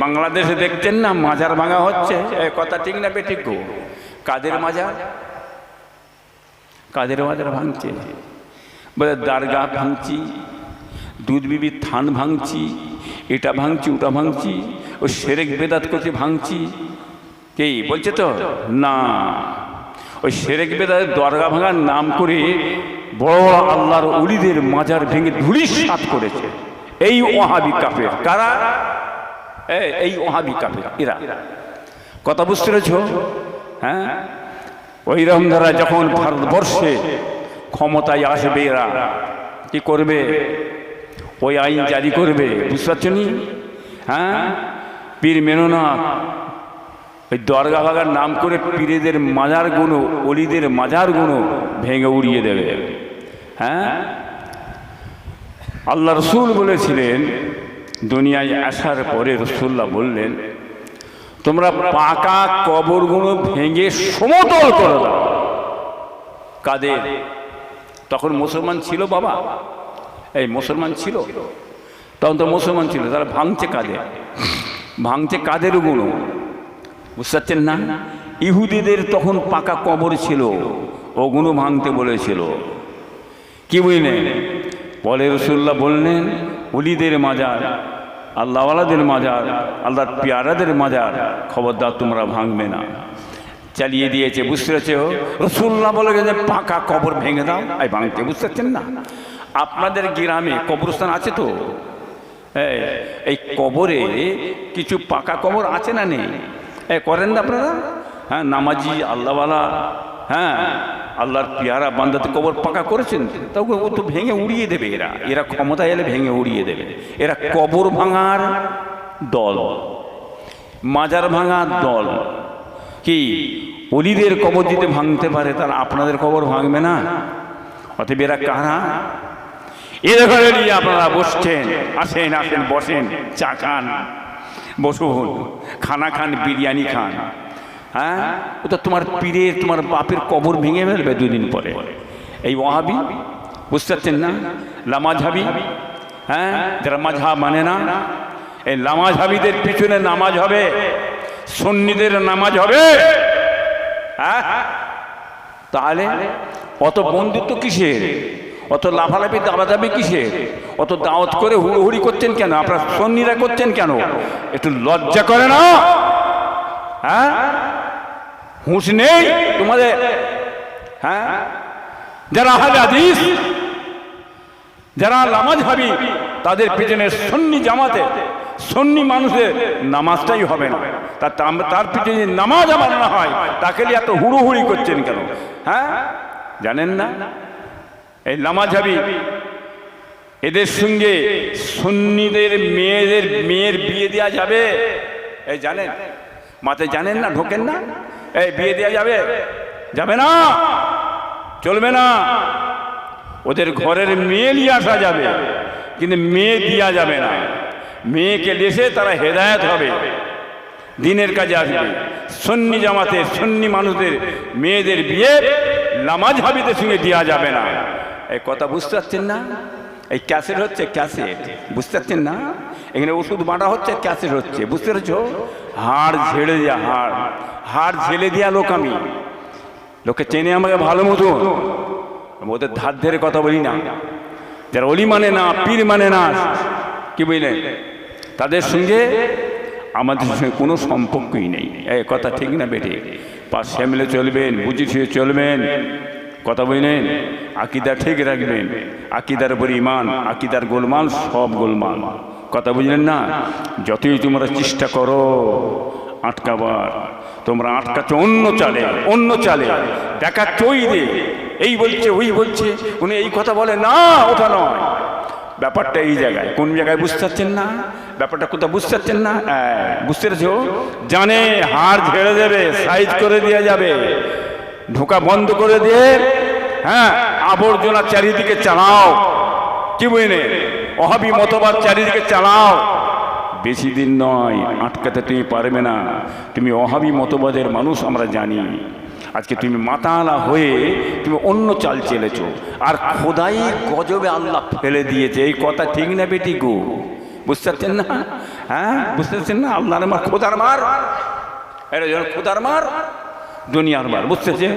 বাংলাদেশে দেখছেন না, মাজার ভাঙা হচ্ছে। কথা ঠিক না বেঠিক গো? কাদের মাজার? কাদের মাজার ভাঙছে? বলে দারগা ভাঙছি, দুধ বিবির থান ভাঙছি, এটা ভাঙছি, ওটা ভাঙছি, ও সেরেক বেদাত করছে ভাঙছি। কে? বলছে তো? না। ওই সেরেক বেদাতের দরগা ভাঙার নাম করে বড় বড় আল্লাহর উলিদের মাজার ভেঙে ধুলিস সাত করেছে। এই ওহাবি কাফের। কারা? এই ওহাবি কাফের এরা কথা বুঝতে পেরেছ? হ্যাঁ? ওই রমধারা যখন ভারতবর্ষে ক্ষমতায় আসবে এরা কি করবে? ওই আইন জারি করবে, বুঝতে পারছ নি? হ্যাঁ? পীর মেনো না ওই দরগা ভাগার নাম করে পীরেদের মাজারগুলো অলিদের মাজারগুলো ভেঙে উড়িয়ে দেবে। হ্যাঁ? আল্লাহ রসুল বলেছিলেন দুনিয়ায় আসার পরে রসুল্লাহ বললেন, তোমরা পাকা কবরগুলো ভেঙে সমতল করে দাও। কাদের? তখন মুসলমান ছিল বাবা। এই মুসলমান ছিল? তখন তো মুসলমান ছিল, তারা ভাঙছে কাদের? ভাঙছে কাদেরগুলো? বুঝতে পারছেন না? ইহুদিদের তখন পাকা কবর ছিল, ওগুলো ভাঙতে বলেছিল। কি বুঝলেন বলে রসুল্লাহ বললেন উলিদের মাজার আল্লাহওয়ালাদের মাজার আল্লাহর পিয়ারাদের মাজার খবরদার তোমরা ভাঙবে না। চালিয়ে দিয়েছে বুঝতে পেরেছ? রসুল্লাহ বলে গেছে পাকা কবর ভেঙে দাও। এই ভাঙতে বুঝতে পারছেন না? আপনাদের গ্রামে কবরস্থান আছে তো? এই, কবরে কিছু পাকা কবর আছে না নেই? করেন না আপনারা? হ্যাঁ নামাজি আল্লাহওয়ালা হ্যাঁ আল্লাহর পিয়ারা বান্দাতে কবর পাকা করেছেন তাও ও তো ভেঙে উড়িয়ে দেবে এরা। এরা ক্ষমতায় এলে ভেঙে উড়িয়ে দেবে। এরা কবর ভাঙার দল। মাজার ভাঙার দল। কি? অলিদের কবর যদি ভাঙতে পারে, তাহলে আপনাদের কবর ভাঙবে না? অতএব এরা কারা? এর নিয়ে আপনারা বসছেন, আসেন আসেন, বসেন, চা খান, বসুন, খানা খান, বিরিয়ানি খান। হ্যাঁ? ওটা তোমার পীরের তোমার বাপের কবর ভেঙে ফেলবে দুদিন পরে। এই ওয়াহাবি বুঝতে পারছেন না? লামাঝাবি হ্যাঁ? যারা মাঝহা মানে না এই লামাঝাবিদের পিছনে নামাজ হবে সন্নিদের নামাজ হবে। হ্যাঁ? তাহলে অত বন্ধুত্ব কিসের? অত লাফালাফি দাবাদাবি কিসের? অত দাওয়াত করে হুড়োহুড়ি করছেন কেন? আপনার সন্নিরা করছেন কেন? একটু লজ্জা করে না? হ্যাঁ? হুঁশ নেই তোমাদের? হ্যাঁ? যারা আহলে যারা নামাজ ভাবি তাদের পিছনে সন্নি জামাতে, সন্নি মানুষের নামাজটাই হবে না। তার তার- পিছনে নামাজ আমার না হয়, তাকে নিয়ে এত হুড়োহুড়ি করছেন কেন? হ্যাঁ? জানেন না? এই নামাজ ভাবি এদের সঙ্গে সন্নিদের মেয়েদের, মেয়ের বিয়ে দেওয়া যাবে? এই জানেন? মাথায় জানেন না ঢোকেন না? এই বিয়ে দেওয়া যাবে? যাবে। না? চলবে না? ওদের ঘরের মেয়ে নিয়ে আসা যাবে। কিন্তু মেয়ে দেওয়া যাবে না। মেয়েকে লেসে তারা হেদায়ত হবে। দিনের কাজে আসবে। সন্নি জামাতের সন্নি মানুষদের মেয়েদের বিয়ে নামাজ হাবিদের সঙ্গে দেওয়া যাবে না। এই কথা বুঝতে পারছেন না? এই ক্যাসেট হচ্ছে ক্যাসেট, বুঝতে পারছেন না? এখানে ওষুধ বাঁটা হচ্ছে, ক্যাসেট হচ্ছে, বুঝতে পেরেছ? হাড় ঝেড়ে দেওয়া হাড় হাড় ঝেড়ে দেওয়া লোক আমি। লোকে চেনে আমাকে ভালো মতো ওদের ধার ধরে কথা বলি না। যারা অলি মানে না, পীর মানে না, কি বুঝলেন তাদের সঙ্গে আমাদের সঙ্গে কোনো সম্পর্কই নেই। এ কথা ঠিক না বেটে পাশ সামলে চলবেন, বুঝে শুয়ে চলবেন। কথা বুঝলেন আকিদা ঠিক রাখবেন। আকিদার উপর ইমান আকিদার গোলমাল সব গোলমাল। কথা বুঝলেন না? যতই তোমরা চেষ্টা করো আটকাবার। তোমরা আটকাচ্ছ অন্য চালে অন্য চালে। দেখাচ্ছ ওই রে এই বলছে ওই বলছে। উনি এই কথা বলে না ওটা নয়। ব্যাপারটা এই জায়গায়। কোন জায়গায় বুঝতে পারছেন না? ব্যাপারটা কোথাও বুঝতে পারছেন না? হ্যাঁ, বুঝতে পেরেছ? জানে হাড় ঝেড়ে দেবে সাইজ করে দেওয়া যাবে। ঢোকা বন্ধ করে দিয়ে হ্যাঁ আবর্জনা চারিদিকে চালাও। কি বুঝলে? অহাবি মতবাদ চারিদিকে চালাও। বেশি দিন নয়, আটকাতে তুমি পারবে না। তুমি অহাবি মতবাদের মানুষ, আমরা জানি। আজকে তুমি মাতালা হয়ে তুমি অন্য চাল চেলেছো। আর খোদাই গজবে আল্লাহ ফেলে দিয়েছে। এই কথা ঠিক না বেটি গো? বুঝতে পারছেন না? হ্যাঁ বুঝতে পারছেন না? আল্লাহর মার খোদার মার। এটা খোদার মার। দুনিয়ার মার বুঝতেছেন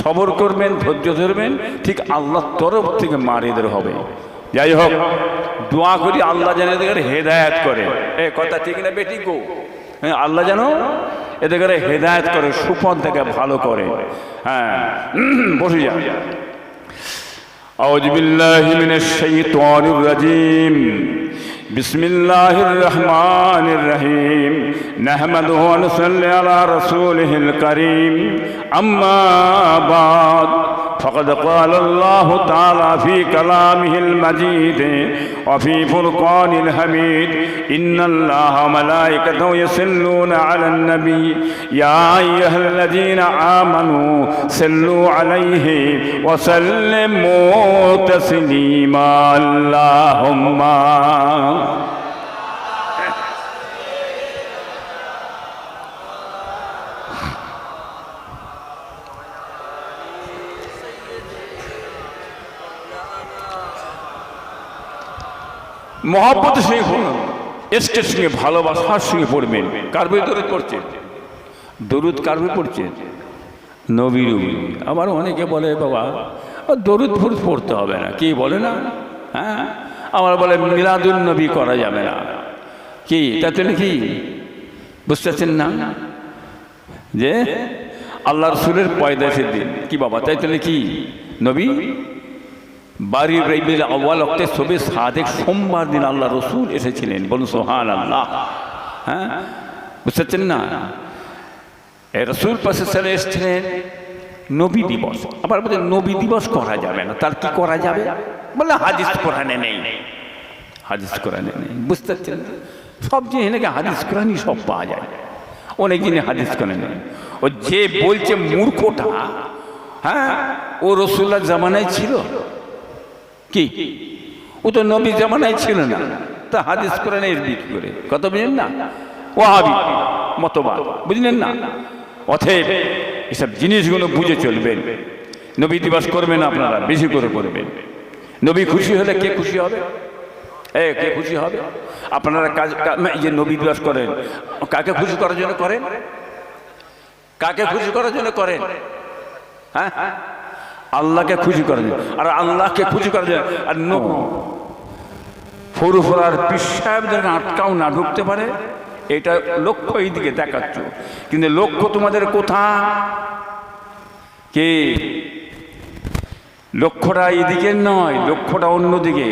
সবর করবেন ধৈর্য ধরবেন ঠিক আল্লাহর তরফ থেকে মার এদের হবে যাই হোক দোয়া করি আল্লাহ যেন এদের হেদায়াত করে এ কথা ঠিক না বেটি গো হ্যাঁ আল্লাহ যেন এদের হেদায়াত করে সুপথ থেকে ভালো করে হ্যাঁ বসে যা أعوذ بالله من الشيطان الرجيم بسم الله الرحمن الرحيم نحمده ونصلي على رسوله الكريم أما بعد فقد قال الله تعالى في كلامه المجيد وفي فرقان الحميد إن الله ملائكته يصلون على النبي. يا أيها الذين آمنوا صلوا عليه وسلموا تسليما. اللهم মহাব্বত সঙ্গে পড়ুন এসকের সঙ্গে, ভালোবাসার সঙ্গে পড়বেন। কার বই দরুদ পড়ছেন? দরুদ কার বই পড়ছেন? নবীর। আবার অনেকে বলে, বাবা দরুদ ফুরুদ পড়তে হবে না। কি বলে না? হ্যাঁ? আবার বলে মিলাদুল নবী করা যাবে না। কি? তাতে নাকি? বুঝতে পারছেন না? যে আল্লাহ রসুলের পয়দাসের দিন কি বাবা, তাই তাহলে কি নবী? বাড়ির রবিল আওয়াল অক্টে সবে সাদেক সোমবার দিন আল্লাহ রসুল এসেছিলেন। বলুন সোহান আল্লাহ হ্যাঁ? বুঝতে পারছেন না? রসুল পাশে চলে এসেছিলেন নবী দিবস। আবার বলতে নবী দিবস করা যাবে না। তার কি করা যাবে? বলে হাদিস কোরআনে নেই। হাদিস কোরআনে নেই। বুঝতে পারছেন সব জিনিস নাকি হাদিস কোরআনই সব পাওয়া যায়। অনেক জিনিস হাদিস কোরআনে নেই। ও যে বলছে মূর্খটা হ্যাঁ ও রসুল্লাহ জামানায় ছিল। কি? ও তো নবী জামানায় ছিল না। তা হাদিস কোরআনে বিক্রি করে। কত বুঝলেন না? ওয়াহাবি, মতবাদ। বুঝলেন না? অথব এসব জিনিসগুলো বুঝে চলবেন। নবী দিবস করবেন আপনারা, বেশি করে করবেন। নবী খুশি হলে কে খুশি হবে? এ, কে খুশি হবে? আপনারা কাজ যে নবী দিবস করেন, কাকে খুশি করার জন্য করেন? কাকে খুশি করার জন্য করেন? হ্যাঁ? আল্লাহকে খুশি করার জন্য আর আল্লাহকে খুশি করার জন্য আর নো ফুরফুরার পিসাব যেন আটকাও না ঢুকতে পারে, এটা লক্ষ্য এই দিকে দেখাচ্ছ। কিন্তু লক্ষ্য তোমাদের কোথা কে? লক্ষ্যটা এদিকে নয়, লক্ষ্যটা অন্যদিকে।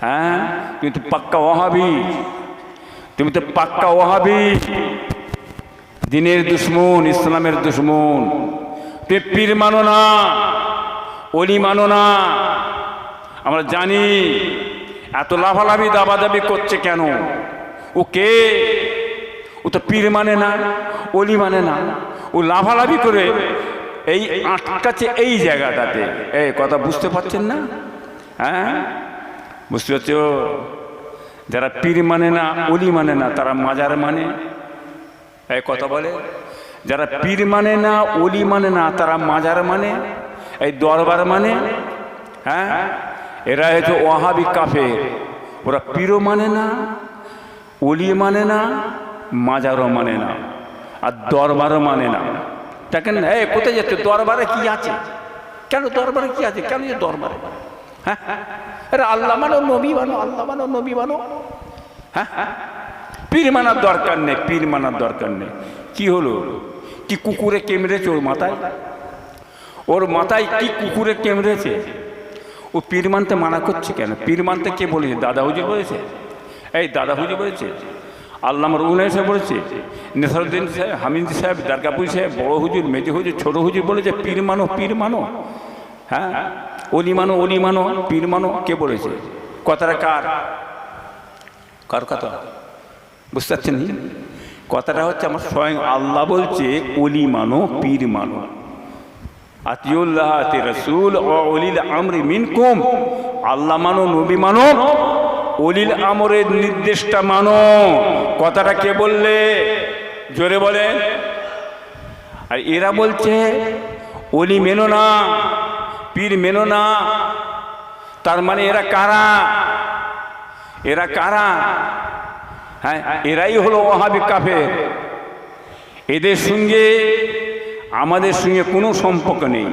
হ্যাঁ? তুমি তো পাক্কা ওহাবি তুমি তো পাক্কা ওহাবি দিনের দুশ্মন, ইসলামের দুশ্মন। তুমি পীর মানো না, অলি মানো না। আমরা জানি এত লাভালাভি দাবাদাবি করছে কেন? ও কে? ও তো পীর মানে না, অলি মানে না। ও লাভালাভি করে এই আটকাচ্ছে এই জায়গাটাতে। এই কথা বুঝতে পারছেন না? হ্যাঁ? বুঝতে পারছ? যারা পীর মানে না, অলি মানে না, তারা মাজার মানে। এই কথা বলে। যারা পীর মানে না অলি মানে না, তারা মাজার মানে এই দরবার মানে হ্যাঁ? এরা হচ্ছে ওয়াহাবি কাফে ওরা পীরও মানে না অলি মানে না মাজারও মানে না, আর দরবারও মানে না। দেখেন এই কোথায় যাচ্ছে? দরবারে কি আছে? কেন দরবারে কি আছে? কেন যে দরবারে? হ্যাঁ? আরে আল্লাহ মানো নবী মানো আল্লাহ মানো নবী মানো হ্যাঁ? পীর মানার দরকার নেই, পীর মানার দরকার নেই। কি হলো? কি কুকুরে কেমড়েছে ওর মাথায়? ওর মাথায় কি কুকুরে কেমড়েছে ও পীর মানতে মানা করছে কেন? পীর মানতে কে বলেছে? দাদা হুজুর বলেছে। এই দাদা হুজুর বলেছে। আল্লাহ রুল সাহেব বলেছে। নেসারুদ্দিন সাহেব হামিদ সাহেব দারকাপুর সাহেব, বড় হুজুর, মেজে হুজুর, ছোট হুজুর বলেছে, পীর মানো পীর মানো। হ্যাঁ? অলি মানো অলি মানো, পীর মানো, কে বলেছে? কথাটা কার? কার কথা? বুঝতে পারছেন কথাটা হচ্ছে আমার স্বয়ং আল্লাহ বলছে অলি মানো, পীর মানো। আতিউল্লাহ আতি রসুল অলিল আমরি মিনকুম। আল্লাহ মানো, নবী মানো অলিল আমরের নির্দেশটা মানো। কথাটা কে বললে? জোরে বলেন আর এরা বলছে অলি মেনো না, পীর মেনো না। তার মানে এরা কারা? এরা কারা? হ্যাঁ এরাই হলো ওহাবি কাফের। এদের সঙ্গে আমাদের সঙ্গে কোনো সম্পর্ক নেই।